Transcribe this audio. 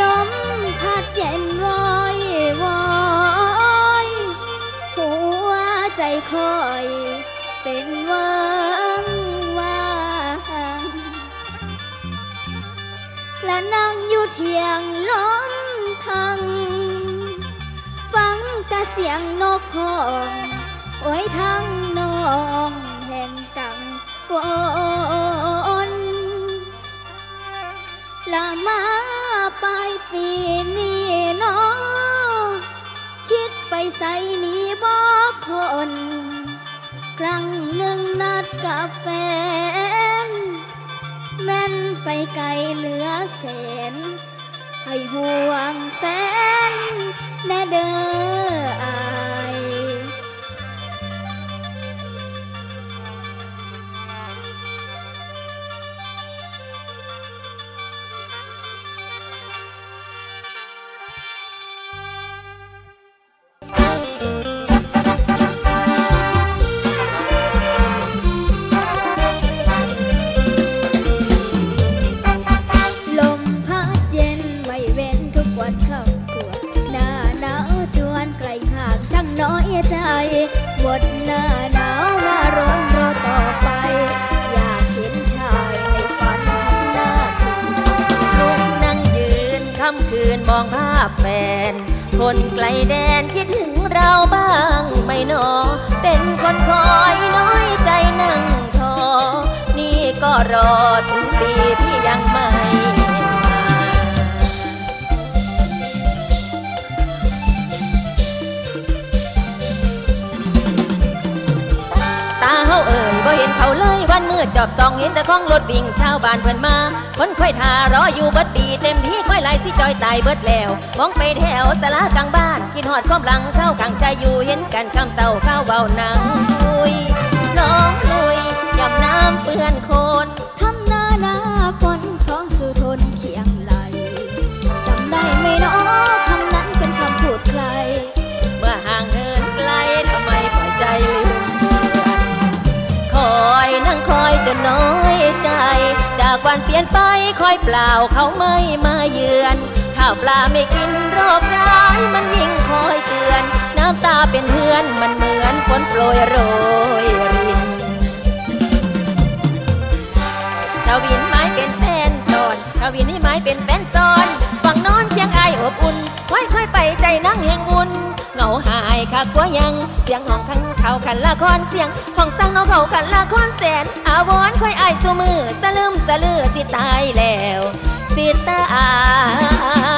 ลมพัดเย็นวอยวอยหัวใจคอยเป็นวังวางและนั่งอยู่เทียงล้มทัง ฟังแต่เสียงนกคองโอ้ยทั้งน้องแห่งกังโอ้ ใส่นี้บ่พ้นครั้งหนึ่งนัดกับแฟน แม่นไปไกลเหลือแสน ให้ห่วงแฟนแน่เดิน ดหน้าหนาวว่าร้อนรอต่อไป อยากเห็นชายให้ฝันหน้าถึงลุกนั่งยืนค่ำคืนมองภาพแฟน คนไกลแดนคิดถึงเราบ้างไหม่นอ เป็นคนคอยน้อยใจนั่งทอ นี่ก็รอถึง มืดจอบซองเห็นแต่ของรถวิ่งชาวบ้านเพิ่นมาคนค่อยทารออยู่เบิดปีเต็มที่ค่อยไหลสิจอยตายเบิดแล้วมองไปแถวสลากลางบ้าน กินหอดความหลังเข้าขังใจอยู่เห็นกันคำเศร้าข้าวเบาหนังลุยน้องลุยยำน้ำเปื้อนโคนทำหน้าหน้าฝนของสุทนเคียง จากวันเปลี่ยนไปคอยเปล่าเขาไม่มาเยือน ข้าวปลาไม่กินโรคร้ายมันยิ่งคอยเตือน น้ำตาเป็นเพื่อนมันเหมือนฝนโปรยโรยรินทวินไม้เป็นแฟนตอนทวินให้ไม้เป็นแฟนซอน อบอุ่นค่อยค่อยๆไปใจนั่งแห่งวุ่นเงาหายค่ะกว่ายังเสียงห้องขันเขาขันละครเสียงห้องสั่งน้องเขาขันละครแสน อาวอนค่อยอายสูมือสะลืมสะลือสิตายแล้ว สิตาย